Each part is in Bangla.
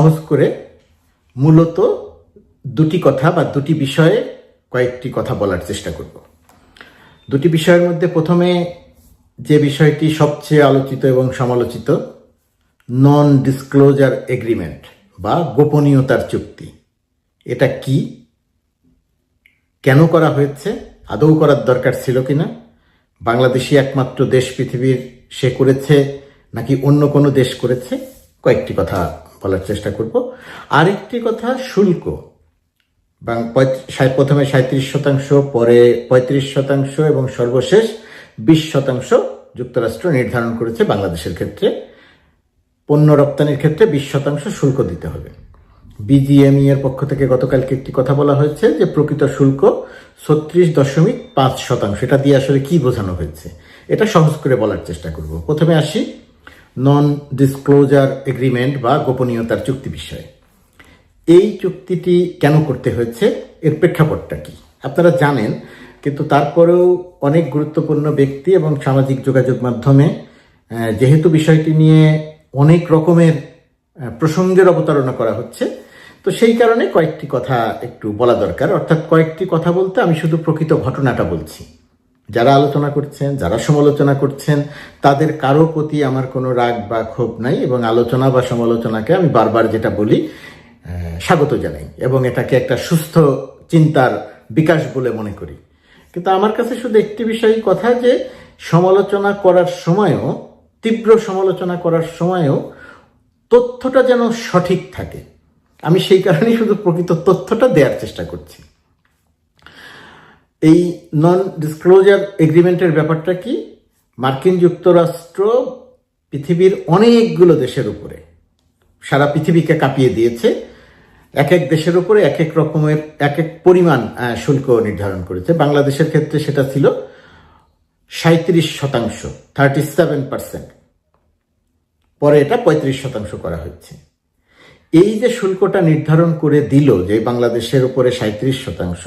সহজ করে মূলত দুটি কথা বা দুটি বিষয়ে কয়েকটি কথা বলার চেষ্টা করব। দুটি বিষয়ের মধ্যে প্রথমে যে বিষয়টি সবচেয়ে আলোচিত এবং সমালোচিত নন ডিসক্লোজার এগ্রিমেন্ট বা গোপনীয়তার চুক্তি। এটা কি? কেন করা হয়েছে? আদৌ করার দরকার ছিল কিনা? বাংলাদেশই একমাত্র দেশ পৃথিবীর সে করেছে নাকি অন্য কোনো দেশ করেছে? কয়েকটি কথা বলার চেষ্টা করব। আরেকটি কথা, শুল্ক। প্রথমে সাঁত্রিশ শতাংশ, পরে পঁয়ত্রিশ শতাংশ এবং সর্বশেষ বিশ শতাংশ যুক্তরাষ্ট্র নির্ধারণ করেছে বাংলাদেশের ক্ষেত্রে। পণ্য রপ্তানির ক্ষেত্রে বিশ শতাংশ শুল্ক দিতে হবে। বিজিএমই এর পক্ষ থেকে গতকালকে একটি কথা বলা হয়েছে যে, প্রকৃত শুল্ক ছত্রিশ দশমিক পাঁচ শতাংশ। এটা দিয়ে আসলে কি বোঝানো হয়েছে? এটা সহজ করে বলার চেষ্টা করব। প্রথমে আসি। নন ডিসক্লোজার এগ্রিমেন্ট বা গোপনীয়তার চুক্তি বিষয়ে। এই চুক্তিটি কেন করতে হয়েছে? এর প্রেক্ষাপটটা কি? আপনারা জানেন, কিন্তু তারপরেও অনেক গুরুত্বপূর্ণ ব্যক্তি এবং সামাজিক যোগাযোগ মাধ্যমে যেহেতু বিষয়টি নিয়ে অনেক রকমের প্রসঙ্গের অবতারণা করা হচ্ছে, তো সেই কারণে কয়েকটি কথা একটু বলা দরকার। অর্থাৎ কয়েকটি কথা বলতে আমি শুধু প্রকৃত ঘটনাটা বলছি। যারা আলোচনা করছেন, যারা সমালোচনা করছেন, তাদের কারও প্রতি আমার কোনো রাগ বা ক্ষোভ নাই এবং আলোচনা বা সমালোচনাকে আমি বারবার যেটা বলি স্বাগত জানাই এবং এটাকে একটা সুস্থ চিন্তার বিকাশ বলে মনে করি। কিন্তু আমার কাছে শুধু একটি বিষয় কথা যে, সমালোচনা করার সময়ও, তীব্র সমালোচনা করার সময়ও তথ্যটা যেন সঠিক থাকে। আমি সেই কারণেই শুধু প্রকৃত তথ্যটা দেওয়ার চেষ্টা করছি। এই নন ডিসক্লোজার এগ্রিমেন্টের ব্যাপারটা কি? মার্কিন যুক্তরাষ্ট্র পৃথিবীর অনেকগুলো দেশের উপরে, সারা পৃথিবীকে কাঁপিয়ে দিয়েছে। এক এক দেশের উপরে এক এক রকমের, এক এক পরিমাণ শুল্ক নির্ধারণ করেছে। বাংলাদেশের ক্ষেত্রে সেটা ছিল সাঁত্রিশ শতাংশ থার্টি সেভেন পার্সেন্ট পরে এটা পঁয়ত্রিশ শতাংশ করা হচ্ছে এই যে শুল্কটা নির্ধারণ করে দিল যে বাংলাদেশের উপরে সাঁত্রিশ শতাংশ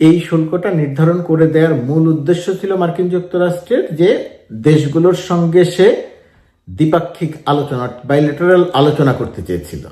এই শুল্কটা নির্ধারণ করে দেওয়ার মূল উদ্দেশ্য ছিল মার্কিন যুক্তরাষ্ট্রের যে দেশগুলোর সঙ্গে সে দ্বিপাক্ষিক আলোচনা বাইলেটারাল আলোচনা করতে চেয়েছিল।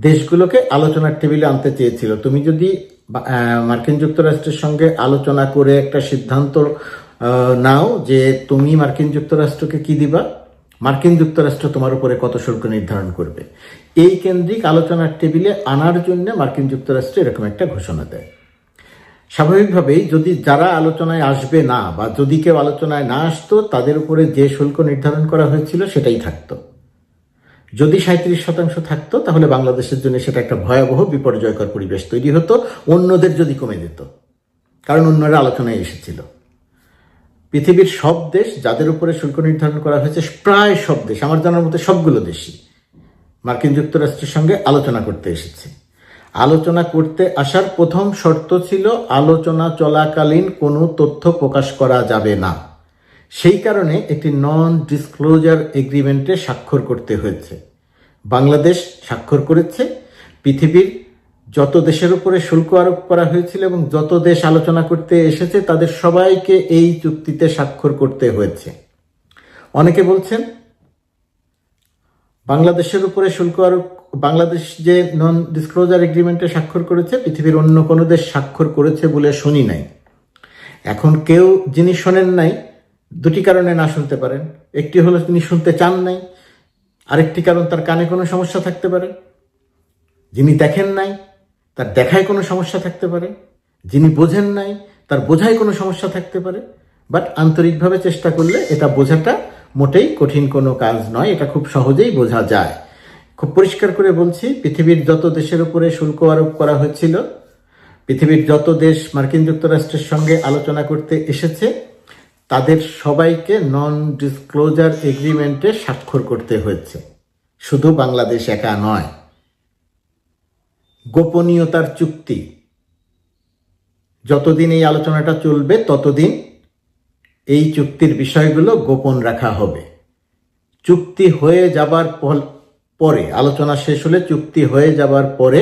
দেশগুলোকে আলোচনার টেবিলে আনতে চেয়েছিল। তুমি যদি মার্কিন যুক্তরাষ্ট্রের সঙ্গে আলোচনা করে একটা সিদ্ধান্ত নাও যে তুমি মার্কিন যুক্তরাষ্ট্রকে কি দিবা? মার্কিন যুক্তরাষ্ট্র তোমার উপরে কত শুল্ক নির্ধারণ করবে? এই কেন্দ্রিক আলোচনার টেবিলে আনার জন্য মার্কিন যুক্তরাষ্ট্র এরকম একটা ঘোষণা দেয়। স্বাভাবিকভাবেই যদি যারা আলোচনায় আসবে না বা যদি কেউ আলোচনায় না আসতো, তাদের উপরে যে শুল্ক নির্ধারণ করা হয়েছিল সেটাই থাকতো। যদি সাঁত্রিশ শতাংশ থাকতো, তাহলে বাংলাদেশের জন্য সেটা একটা ভয়াবহ, বিপর্যয়কর পরিবেশ তৈরি হতো, অন্যদের যদি কমে যেত। কারণ অন্যরা আলোচনায় এসেছিল। পৃথিবীর সব দেশ যাদের উপরে শুল্ক নির্ধারণ করা হয়েছে, প্রায় সব দেশ, আমার জানার মতে সবগুলো দেশই মার্কিন যুক্তরাষ্ট্রের সঙ্গে আলোচনা করতে এসেছে। আলোচনা করতে আসার প্রথম শর্ত ছিল, আলোচনা চলাকালীন কোনো তথ্য প্রকাশ করা যাবে না। সেই কারণে একটি নন ডিসক্লোজার এগ্রিমেন্টে স্বাক্ষর করতে হয়েছে। বাংলাদেশ স্বাক্ষর করেছে। পৃথিবীর যত দেশের উপরে শুল্ক আরোপ করা হয়েছিল এবং যত দেশ আলোচনা করতে এসেছে, তাদের সবাইকে এই চুক্তিতে স্বাক্ষর করতে হয়েছে। অনেকে বলছেন, বাংলাদেশের উপরে শুল্ক আরোপ বাংলাদেশ যে নন ডিসক্লোজার এগ্রিমেন্টে স্বাক্ষর করেছে, পৃথিবীর অন্য কোনো দেশ স্বাক্ষর করেছে বলে শুনি নাই। এখন কেউ যিনি শোনেন নাই, দুটি কারণে না শুনতে পারেন। একটি হলো তিনি শুনতে চান নাই, আরেকটি কারণ তার কানে কোনো সমস্যা থাকতে পারে। যিনি দেখেন নাই, তার দেখায় কোনো সমস্যা থাকতে পারে। যিনি বোঝেন নাই, তার বোঝায় কোনো সমস্যা থাকতে পারে। বাট আন্তরিকভাবে চেষ্টা করলে এটা বোঝাটা মোটেই কঠিন কোনো কাজ নয়, এটা খুব সহজেই বোঝা যায়। খুব পরিষ্কার করে বলছি, পৃথিবীর যত দেশের উপরে শুল্ক আরোপ করা হয়েছিল, পৃথিবীর যত দেশ মার্কিন যুক্তরাষ্ট্রের সঙ্গে আলোচনা করতে এসেছে, তাদের সবাইকে নন ডিসক্লোজার এগ্রিমেন্টে স্বাক্ষর করতে হয়েছে। শুধু বাংলাদেশ একা নয়, গোপনীয়তার চুক্তি। যতদিন এই আলোচনাটা চলবে, ততদিন এই চুক্তির বিষয়গুলো গোপন রাখা হবে। চুক্তি হয়ে যাবার পরে, আলোচনা শেষ হলে চুক্তি হয়ে যাবার পরে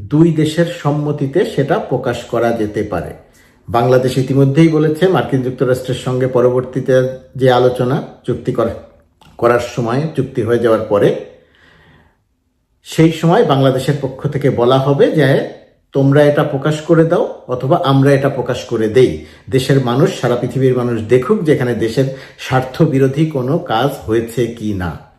দুই দেশের সম্মতিতে সেটা প্রকাশ করা যেতে পারে। বাংলাদেশ ইতিমধ্যেই বলেছে, মার্কিন যুক্তরাষ্ট্রের সঙ্গে পরবর্তীতে যে আলোচনা চুক্তি করা, করার সময়, চুক্তি হয়ে যাওয়ার পরে, সেই সময় বাংলাদেশের পক্ষ থেকে বলা হবে যে, তোমরা এটা প্রকাশ করে দাও অথবা আমরা এটা প্রকাশ করে দেই। দেশের মানুষ, সারা পৃথিবীর মানুষ দেখুক যেখানে দেশের স্বার্থ বিরোধী কোনো কাজ হয়েছে কি না।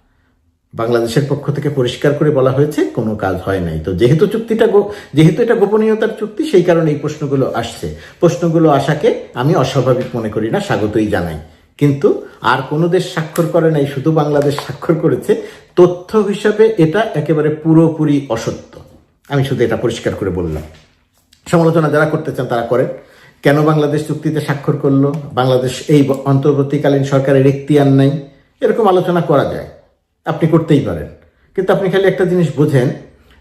বাংলাদেশের পক্ষ থেকে পরিষ্কার করে বলা হয়েছে, কোনো কাজ হয় নাই। তো যেহেতু চুক্তিটা যেহেতু এটা গোপনীয়তার চুক্তি, সেই কারণে এই প্রশ্নগুলো আসছে। প্রশ্নগুলো আসাকে আমি অস্বাভাবিক মনে করি না, স্বাগতই জানাই। কিন্তু আর কোনো দেশ স্বাক্ষর করে নাই, শুধু বাংলাদেশ স্বাক্ষর করেছে। তথ্য হিসাবে এটা একেবারে পুরোপুরি অসত্য। আমি শুধু এটা পরিষ্কার করে বললাম। সমালোচনা যারা করতে চান তারা করেন। কেন বাংলাদেশ চুক্তিতে স্বাক্ষর করল? বাংলাদেশ এই অন্তর্বর্তীকালীন সরকারের এখতিয়ার নাই? এরকম আলোচনা করা যায়। আপনি করতেই পারেন। কিন্তু আপনি খালি একটা জিনিস বোঝেন,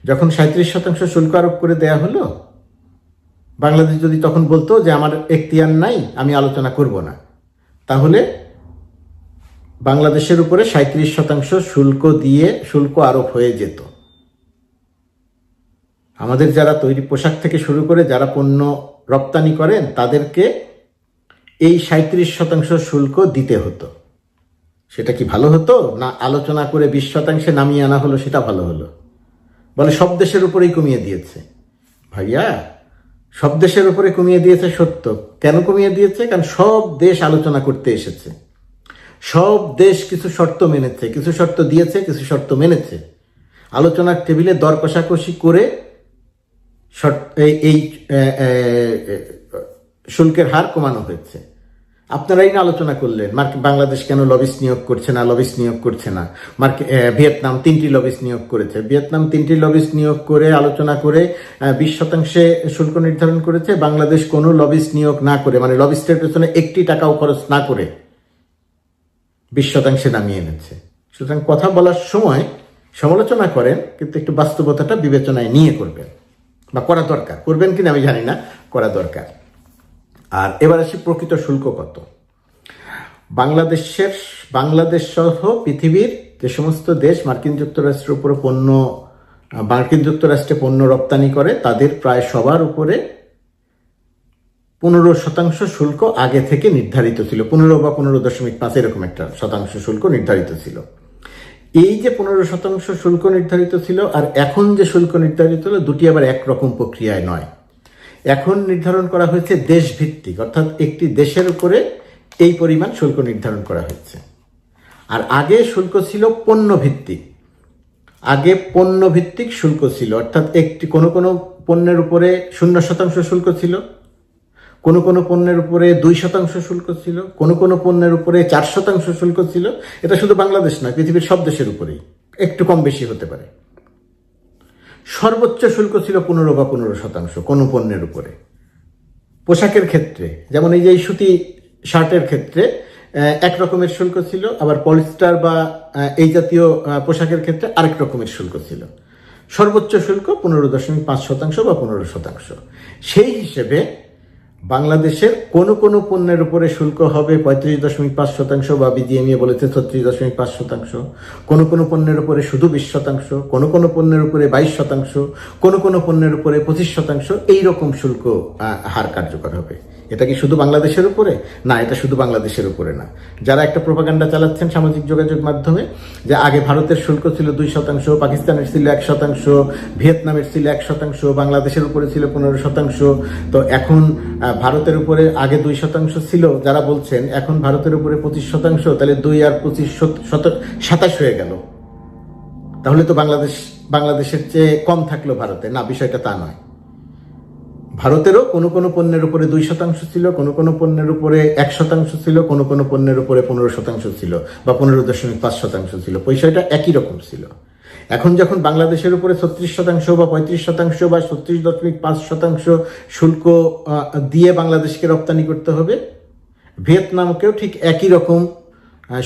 যখন সাঁত্রিশ শতাংশ শুল্ক আরোপ করে দেয়া হলো, বাংলাদেশ যদি তখন বলতো যে আমার এখতিয়ার নাই, আমি আলোচনা করব না। তাহলে বাংলাদেশের উপরে সাঁত্রিশ শতাংশ শুল্ক দিয়ে শুল্ক আরোপ হয়ে যেত। আমাদের যারা তৈরি পোশাক থেকে শুরু করে যারা পণ্য রপ্তানি করেন, তাদেরকে এই সাঁত্রিশ শতাংশ শুল্ক দিতে হতো। সেটা কি ভালো হতো? না, আলোচনা করে বিশ শতাংশে নামিয়ে আনা হলো, সেটা ভালো হলো। বলে সব দেশের উপরেই কমিয়ে দিয়েছে। ভাইয়া, সব দেশের উপরে কমিয়ে দিয়েছে সত্য। কেন কমিয়ে দিয়েছে? কারণ সব দেশ আলোচনা করতে এসেছে। সব দেশ কিছু শর্ত মেনেছে। কিছু শর্ত দিয়েছে, কিছু শর্ত মেনেছে। আলোচনার টেবিলে দর কষাকষি করে শর্ত- এই শুল্কের হার কমানো হয়েছে। আপনারাই না আলোচনা করলেন মার্ক বাংলাদেশ কেন লবিস নিয়োগ করছে না লবিস নিয়োগ করছে না? মার্কে এ, ভিয়েতনাম তিনটি লবিস নিয়োগ করেছে। ভিয়েতনাম তিনটি লবিস নিয়োগ করে আলোচনা করে বিশ শতাংশে শুল্ক নির্ধারণ করেছে। বাংলাদেশ কোনো লবিস নিয়োগ না করে মানে লবিস্টের পেছনে একটি টাকাও খরচ না করে বিশ শতাংশে নামিয়ে এনেছে। সুতরাং কথা বলার সময় সমালোচনা করেন কিন্তু একটু বাস্তবতাটা বিবেচনায় নিয়ে করবেন। বা করা দরকার। করবেন কিনা আমি জানি না করা দরকার। আর এবার আসি প্রকৃত শুল্ক কত? বাংলাদেশের, বাংলাদেশ সহ পৃথিবীর যে সমস্ত দেশ মার্কিন যুক্তরাষ্ট্রের উপরে পণ্য মার্কিন যুক্তরাষ্ট্রে পণ্য রপ্তানি করে, তাদের প্রায় সবার উপরে পনেরো শতাংশ শুল্ক আগে থেকে নির্ধারিত ছিল। পনেরো বা পনেরো দশমিক পাঁচ এরকম একটা শতাংশ শুল্ক নির্ধারিত ছিল। এই যে পনেরো শতাংশ শুল্ক নির্ধারিত ছিল, আর এখন যে শুল্ক নির্ধারিত হলো, দুটি আবার একরকম প্রক্রিয়ায় নয়। এখন নির্ধারণ করা হয়েছে দেশ ভিত্তিক অর্থাৎ একটি দেশের উপরে এই পরিমাণ শুল্ক নির্ধারণ করা হয়েছে। আর আগে শুল্ক ছিল পণ্য ভিত্তিক আগে পণ্য ভিত্তিক শুল্ক ছিল, অর্থাৎ একটি, কোনো কোনো পণ্যের উপরে শূন্য শতাংশ শুল্ক ছিল, কোনো কোনো পণ্যের উপরে দুই শতাংশ শুল্ক ছিল, কোনো কোনো পণ্যের উপরে চার শতাংশ শুল্ক ছিল। এটা শুধু বাংলাদেশ না পৃথিবীর সব দেশের উপরেই। একটু কম বেশি হতে পারে। সর্বোচ্চ শুল্ক ছিল পনেরো বা পনেরো শতাংশ কোনো পণ্যের উপরে। পোশাকের ক্ষেত্রে, যেমন এই যে সুতি শার্টের ক্ষেত্রে এক রকমের শুল্ক ছিল, আবার পলিস্টার বা এই জাতীয় পোশাকের ক্ষেত্রে আরেক রকমের শুল্ক ছিল। সর্বোচ্চ শুল্ক পনেরো দশমিক পাঁচ শতাংশ বা পনেরো শতাংশ। সেই হিসেবে বাংলাদেশের কোন কোন পণ্যের উপরে শুল্ক হবে পঁয়ত্রিশ দশমিক পাঁচ শতাংশ বা বিজিএমইএ বলেছে ছত্রিশ দশমিক পাঁচ শতাংশ। কোন কোন পণ্যের উপরে শুধু বিশ শতাংশ, কোন কোন পণ্যের উপরে বাইশ শতাংশ, কোন কোন পণ্যের উপরে পঁচিশ শতাংশ এই রকম শুল্ক হার কার্যকর হবে। এটা কি শুধু বাংলাদেশের উপরে? না, এটা শুধু বাংলাদেশের উপরে না। যারা একটা প্রোপাগান্ডা চালাচ্ছেন সামাজিক যোগাযোগ মাধ্যমে, যে আগে ভারতের শুল্ক ছিল দুই শতাংশ, পাকিস্তানের ছিল এক শতাংশ, ভিয়েতনামের ছিল এক শতাংশ, বাংলাদেশের উপরে ছিল পনেরো শতাংশ, তো এখন ভারতের উপরে আগে দুই শতাংশ ছিল যারা বলছেন, এখন ভারতের উপরে পঁচিশ শতাংশ, তাহলে দুই আর পঁচিশ শত- সাতাশ হয়ে গেল। তাহলে তো বাংলাদেশ, বাংলাদেশের চেয়ে কম থাকল ভারতে। না, বিষয়টা তা নয়। ভারতেরও কোনো কোনো পণ্যের উপরে দুই শতাংশ ছিল, কোনো কোনো পণ্যের উপরে এক শতাংশ ছিল, কোনো কোনো পণ্যের উপরে পনেরো শতাংশ ছিল বা পনেরো দশমিক পাঁচ শতাংশ ছিল। পয়সাটা একই রকম ছিল। এখন যখন বাংলাদেশের উপরে ছত্রিশ শতাংশ বা পঁয়ত্রিশ শতাংশ বা ছত্রিশ দশমিক পাঁচ শতাংশ শুল্ক দিয়ে বাংলাদেশকে রপ্তানি করতে হবে, ভিয়েতনামকেও ঠিক একই রকম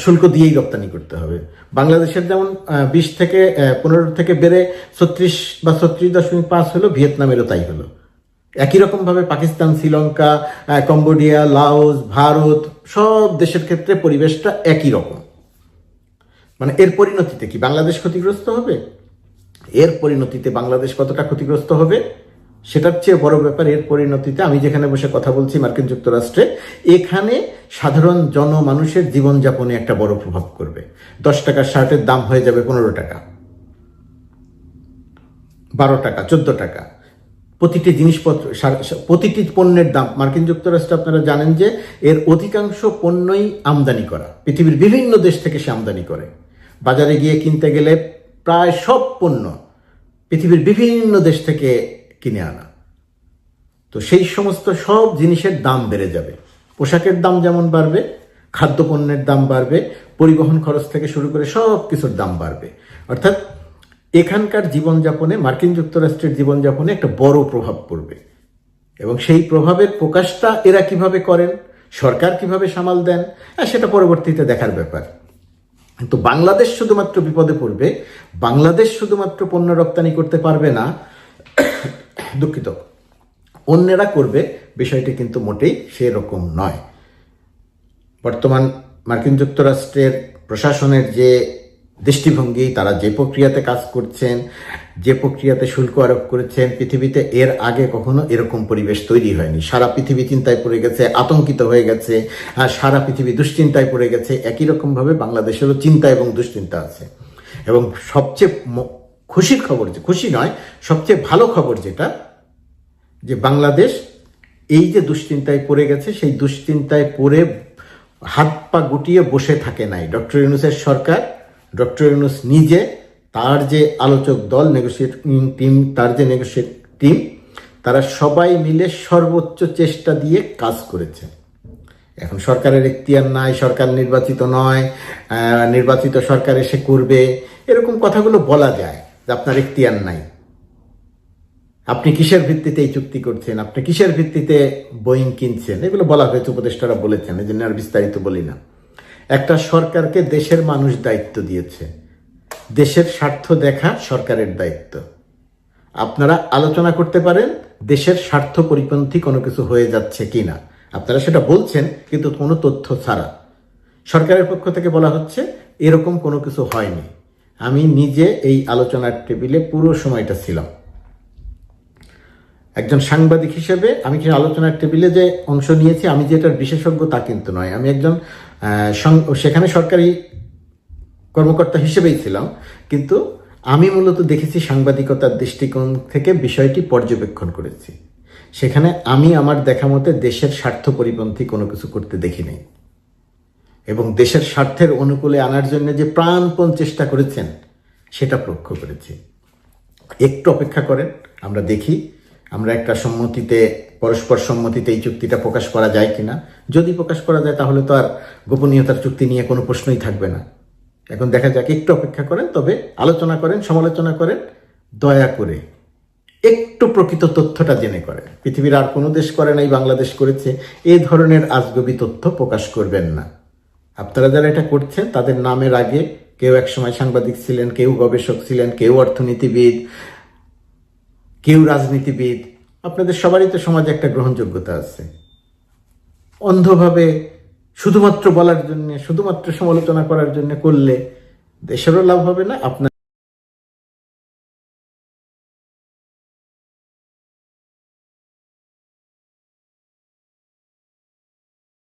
শুল্ক দিয়েই রপ্তানি করতে হবে। বাংলাদেশের যেমন বিশ থেকে পনেরো থেকে বেড়ে ছত্রিশ বা ছত্রিশ দশমিক পাঁচ হলো, ভিয়েতনামেরও তাই হলো। একই রকম ভাবে পাকিস্তান, শ্রীলঙ্কা কম্বোডিয়া, লাওস, ভারত, সব দেশের ক্ষেত্রে পরিবেশটা একই রকম। মানে এর পরিণতিতে কি বাংলাদেশ ক্ষতিগ্রস্ত হবে? এর পরিণতিতে বাংলাদেশ কতটা ক্ষতিগ্রস্ত হবে? সেটার চেয়ে বড় ব্যাপার, এর পরিণতিতে আমি যেখানে বসে কথা বলছি মার্কিন যুক্তরাষ্ট্রে, এখানে সাধারণ জনমানুষের জীবনযাপনে একটা বড় প্রভাব করবে দশ টাকার শার্টের দাম হয়ে যাবে পনেরো টাকা। বারো টাকা, চোদ্দ টাকা। প্রতিটি জিনিসপত্র প্রতিটি পণ্যের দাম। মার্কিন যুক্তরাষ্ট্রে আপনারা জানেন যে এর অধিকাংশ পণ্যই আমদানি করা। পৃথিবীর বিভিন্ন দেশ থেকে সে আমদানি করে। বাজারে গিয়ে কিনতে গেলে প্রায় সব পণ্য পৃথিবীর বিভিন্ন দেশ থেকে কিনে আনা। তো সেই সমস্ত সব জিনিসের দাম বেড়ে যাবে। পোশাকের দাম যেমন বাড়বে, খাদ্যপণ্যের দাম বাড়বে, পরিবহন খরচ থেকে শুরু করে সব কিছুর দাম বাড়বে। অর্থাৎ এখানকার জীবনযাপনে, মার্কিন যুক্তরাষ্ট্রের জীবনযাপনে একটা বড় প্রভাব পড়বে। এবং সেই প্রভাবের প্রকাশটা এরা কীভাবে করেন, সরকার কীভাবে সামাল দেন সেটা পরবর্তীতে দেখার ব্যাপার। কিন্তু বাংলাদেশ শুধুমাত্র বিপদে পড়বে, বাংলাদেশ শুধুমাত্র পণ্য রপ্তানি করতে পারবে না, দুঃখিত অন্যেরা করবে, বিষয়টি কিন্তু মোটেই সেরকম নয়। বর্তমান মার্কিন যুক্তরাষ্ট্রের প্রশাসনের যে দৃষ্টিভঙ্গি, তারা যে প্রক্রিয়াতে কাজ করছেন, যে প্রক্রিয়াতে শুল্ক আরোপ করেছেন, পৃথিবীতে এর আগে কখনো এরকম পরিবেশ তৈরি হয়নি। সারা পৃথিবী চিন্তায় পড়ে গেছে, আতঙ্কিত হয়ে গেছে, আর সারা পৃথিবী দুশ্চিন্তায় পড়ে গেছে। একই রকমভাবে বাংলাদেশেরও চিন্তা এবং দুশ্চিন্তা আছে। এবং সবচেয়ে খুশির খবর যে, খুশি নয়, সবচেয়ে ভালো খবর যেটা, যে বাংলাদেশ এই যে দুশ্চিন্তায় পড়ে গেছে, সেই দুশ্চিন্তায় পড়ে হাত পা গুটিয়ে বসে থাকে নাই। ডক্টর ইউনুসের সরকার ডক্টর ইউনুস নিজে তার যে আলোচক দল নেগোসিয়েটিং টিম তার যে নেগোসিয়েট টিম তারা সবাই মিলে সর্বোচ্চ চেষ্টা দিয়ে কাজ করেছে। এখন সরকারের এখতিয়ার নাই, সরকার নির্বাচিত নয় নির্বাচিত সরকার এসে করবে, এরকম কথাগুলো বলা যায় যে আপনার এখতিয়ার নাই। আপনি কিসের ভিত্তিতে এই চুক্তি করছেন? আপনি কিসের ভিত্তিতে বোয়িং কিনছেন? এগুলো বলা হয়েছে, উপদেষ্টারা বলেছেন এই জন্য আর বিস্তারিত বলি না। একটা সরকারকে দেশের মানুষ দায়িত্ব দিয়েছে। দেশের স্বার্থ দেখা সরকারের দায়িত্ব। আপনারা আলোচনা করতে পারেন, দেশের স্বার্থ পরিপন্থী কোনো কিছু হয়ে যাচ্ছে কিনা। আপনারা সেটা বলছেন, কিন্তু কোনো তথ্য ছাড়া। সরকারের পক্ষ থেকে বলা হচ্ছে, এরকম কোনো কিছু হয়নি। আমি নিজে এই আলোচনার টেবিলে পুরো সময়টা ছিলাম। একজন সাংবাদিক হিসেবে আমি কি আলোচনার টেবিলে যে অংশ নিয়েছি, আমি যে এটার বিশেষজ্ঞ তা কিন্তু নয়। আমি একজন সেখানে সরকারি কর্মকর্তা হিসেবেই ছিলাম, কিন্তু আমি মূলত দেখেছি সাংবাদিকতার দৃষ্টিকোণ থেকে বিষয়টি পর্যবেক্ষণ করেছি। সেখানে আমি আমার দেখা মতে দেশের স্বার্থ পরিপন্থী কোনো কিছু করতে দেখি নাই। এবং দেশের স্বার্থের অনুকূলে আনার জন্য যে প্রাণপণ চেষ্টা করেছেন, সেটা লক্ষ্য করেছি। একটু অপেক্ষা করেন, আমরা দেখি আমরা একটা সম্মতিতে, পরস্পর সম্মতিতে এই চুক্তিটা প্রকাশ করা যায় কিনা? যদি প্রকাশ করা যায়, তাহলে তো আর গোপনীয়তার চুক্তি নিয়ে কোনো প্রশ্নই থাকবে না। এখন দেখা যাক, একটু অপেক্ষা করেন, তবে আলোচনা করেন, সমালোচনা করেন, দয়া করে একটু প্রকৃত তথ্যটা জেনে করেন। পৃথিবীর আর কোনো দেশ করে নাই, বাংলাদেশ করেছে এই ধরনের আজগবি তথ্য প্রকাশ করবেন না। আপনারা যারা এটা করছেন, তাদের নামের আগে কেউ একসময় সাংবাদিক ছিলেন, কেউ গবেষক ছিলেন, কেউ অর্থনীতিবিদ কেউ রাজনীতিবিদ, আপনাদের সবারই তো সমাজে একটা গ্রহণযোগ্যতা আছে। অন্ধভাবে শুধুমাত্র বলার জন্য, শুধুমাত্র সমালোচনা করার জন্য করলে দেশেরও লাভ হবে না, আপনার